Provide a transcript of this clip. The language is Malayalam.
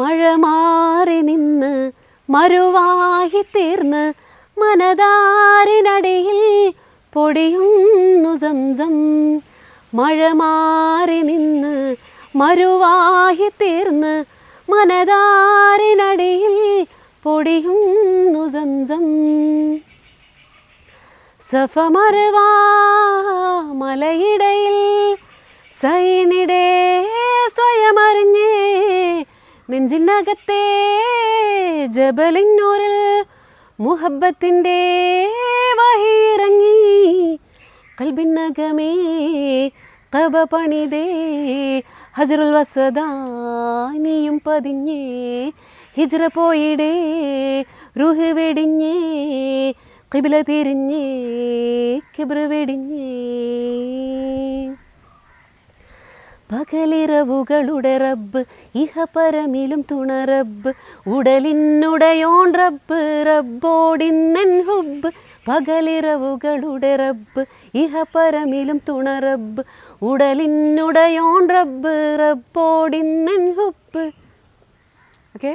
മഴ മാറി നിന്ന് മരുവായി തീർന്ന് മനതാരിനടിയിൽ പൊടിയുന്നു സംസം. മഴ മാറി നിന്ന് മരുവായി തീർന്ന് മനതാരിനടിയിൽ പൊടിയുന്നു സംസം. സഫമറുവാ മലയിടയിൽ സൈനിടേ സ്വയമറിഞ്ഞേ നെഞ്ചിനകത്തെ ജബലിന്നൂരിൽ മുഹബത്തിന്റെ വഹിയിറങ്ങി. കൽബിനകമേ കബ പണിതേ ഹജറുൽ വസദാനിയും പതിഞ്ഞേ. ഹിജ്ര പോയിടേ റുഹ് വെടിഞ്ഞേ കിബില തിരിഞ്ഞേ കിബ്ര വെടിഞ്ഞേ. പകലിരവുകളുടെ റബ്ബ് ഇഹപരമിലും തുണ റബ്ബ് ഉടലിനുടയോൺ റബ്ബ് റബ്ബോടിന്നൻ ഹുബ് പകലിരവുകളുടെ റബ്ബ് ഇഹപരമിലും തുണ റബ്ബ് ഉടലിനുടയോൺ റബ്ബ് റബ്ബോടിന്നൻ ഹുബ് ഓക്കെ